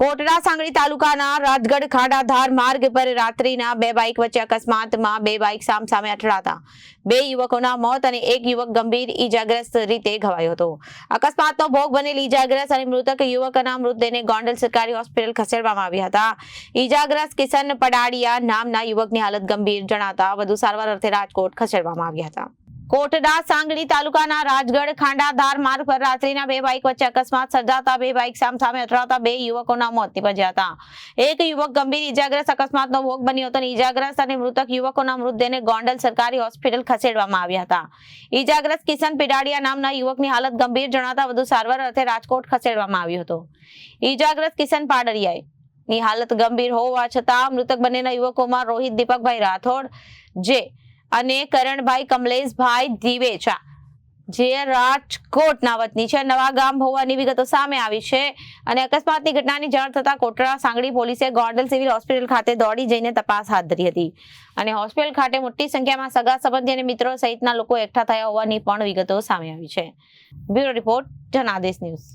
કોટડા સાંગળી તાલુકાના રાજગઢ ખાડાધાર માર્ગ પર રાત્રિના બે બાઇક વચ્ચે અકસ્માતમાં બે બાઇક સામસામે અથડાતા. બે યુવકોના મોત અને એક યુવક ગંભીર ઈજાગ્રસ્ત રીતે ઘવાયો હતો. અકસ્માતનો ભોગ બનેલ ઈજાગ્રસ્ત અને મૃતક યુવકના મૃતદેહને ગોંડલ સરકારી હોસ્પિટલ ખસેડવામાં આવ્યા હતા. ઈજાગ્રસ્ત કિશન પડાડિયા નામના યુવકની હાલત ગંભીર જણાતા વધુ સારવાર અર્થે રાજકોટ ખસેડવામાં આવ્યા હતા. કોટડા, સાંગલી તાલુકાના રાજગઢ ખાંડાધાર માર્ગ પર રાત્રિના બે બાઇક વચ્ચે અકસ્માત સર્જાતા બે બાઇક સામસામે અથડાતા બે યુવકોના મોત નિપજ્યા હતા. એક યુવક ગંભીર ઇજાગ્રસ્ત અકસ્માતનો ભોગ બન્યો હતો અને ઈજાગ્રસ્ત અને મૃતક યુવકોના મૃતદેહને ગોંડલ સરકારી હોસ્પિટલ ખસેડવામાં આવ્યા હતા. ઈજાગ્રસ્ત કિશન પિડાડિયા નામના યુવકની હાલત ગંભીર જણાતા વધુ સારવાર અર્થે રાજકોટ ખસેડવામાં આવ્યો હતો. ઈજાગ્રસ્ત કિશન પાડરિયાએ ની હાલત ગંભીર હોવા છતાં મૃતક બંનેના યુવકોમાં રોહિત, દીપકભાઈ રાઠોડ, જે અને કરણભાઈ કમલેશભાઈ દિવેચા, જે રાજકોટના વતની છે. નવા ગામ હોવાની વિગતો સામે આવી છે અને અકસ્માતની ઘટનાની જાણ થતાં કોટડા સાંગડી પોલીસે ગોંડલ સિવિલ હોસ્પિટલ ખાતે દોડી જઈને તપાસ હાથ ધરી હતી. અને હોસ્પિટલ ખાતે મોટી સંખ્યામાં સગા સંબંધી અને મિત્રો સહિતના લોકો એકઠા થયા હોવાની પણ વિગતો સામે આવી છે. Bureau report Janadesh news.